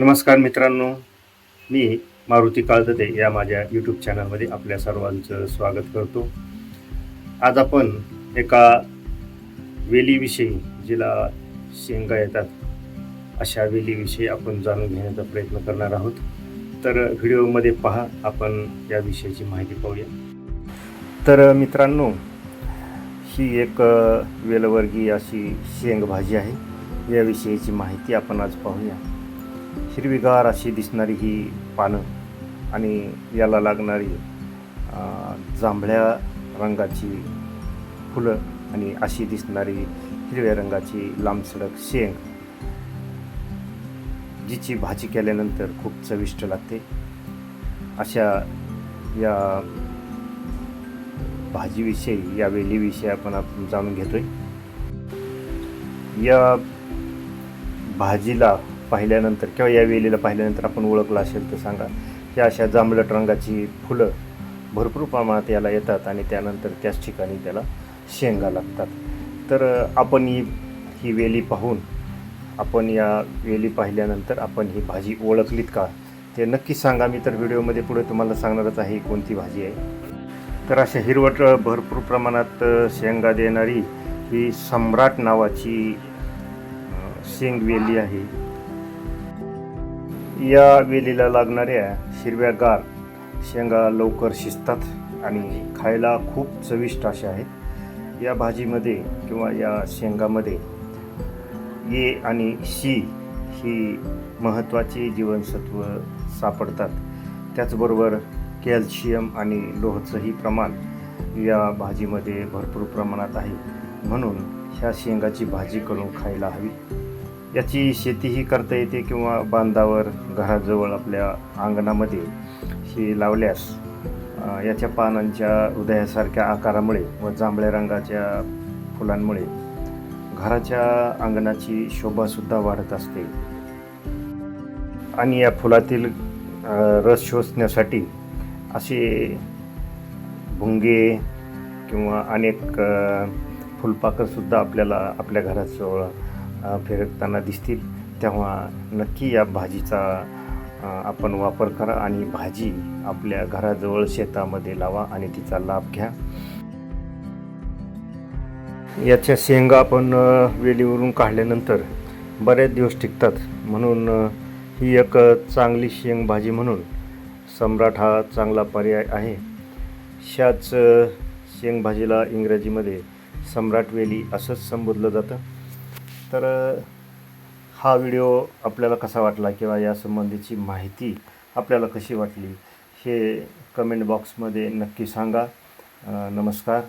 नमस्कार मित्रांनो मी मारुती काळदते या माझ्या यूट्यूब चॅनलमध्ये आपल्या सर्वांचं स्वागत करतो. आज आपण एका वेलीविषयी जिला शेंगा येतात अशा वेलीविषयी आपण जाणून घेण्याचा प्रयत्न करणार आहोत. तर व्हिडिओमध्ये पहा आपण या विषयाची माहिती पाहूया. तर मित्रांनो ही एक वेलवर्गीय अशी शेंग भाजी आहे याविषयीची माहिती आपण आज पाहूया. हिरवीगार अशी दिसणारी ही पानं आणि याला लागणारी जांभळ्या रंगाची फुलं आणि अशी दिसणारी हिरव्या रंगाची लांबसडक शेंग जिची भाजी केल्यानंतर खूप चविष्ट लागते. अशा या भाजीविषयी या वेलीविषयी आपण आपण जाणून घेतोय. या भाजीला पाहिल्यानंतर किंवा या वेलीला पाहिल्यानंतर आपण ओळखलं असेल तर सांगा. की अशा जांभळट रंगाची फुलं भरपूर प्रमाणात याला येतात आणि त्यानंतर त्याच ठिकाणी त्याला शेंगा लागतात. तर आपण ही ही वेली पाहून आपण या वेली पाहिल्यानंतर आपण ही भाजी ओळखलीत का? ते नक्की सांगा. मी तर व्हिडिओमध्ये पुढे तुम्हाला सांगणारच आहे कोणती भाजी आहे. तर अशा हिरवट भरपूर प्रमाणात शेंगा देणारी ही सम्राट नावाची शेंगवेली आहे. या वेलीला लागणाऱ्या हिरव्यागार शेंगा लवकर शिजतात आणि खायला खूप चविष्ट अशा आहेत. या भाजीमध्ये किंवा या शेंगामध्ये ये आणि शी ही महत्त्वाची जीवनसत्व सापडतात. त्याचबरोबर कॅल्शियम आणि लोहचंही प्रमाण या भाजीमध्ये भरपूर प्रमाणात आहे. म्हणून ह्या शेंगाची भाजी करून खायला हवी. याची शेतीही करता येते किंवा बांधावर घराजवळ आपल्या अंगणामध्ये ही लावल्यास याच्या पानांच्या हृदयासारख्या आकारामुळे व जांभळ्या रंगाच्या फुलांमुळे घराच्या अंगणाची शोभासुद्धा वाढत असते. आणि या फुलातील रस शोषण्यासाठी असे भुंगे किंवा अनेक फुलपाखरसुद्धा आपल्याला आपल्या घराजवळ अ, फिरकताना दिसतील तेव्हा नक्की या भाजीचा आपण वापर करा आणि भाजी आपल्या घराजवळ शेतामध्ये लावा आणि तिचा लाभ घ्या. याच्या शेंगा आपण वेलीवरून काढल्यानंतर बरेच दिवस टिकतात. म्हणून ही एक चांगली शेंग भाजी म्हणून सम्राट हा चांगला पर्याय आहे. शाच शेंगभाजीला शेंग भाजीला इंग्रजीमध्ये सम्राट वेली असंच संबोधलं जातं. तर हा व्हिडिओ आपल्याला कसा वाटला किंवा यासंबंधीची माहिती आपल्याला कशी वाटली हे कमेंट बॉक्समध्ये नक्की सांगा. नमस्कार.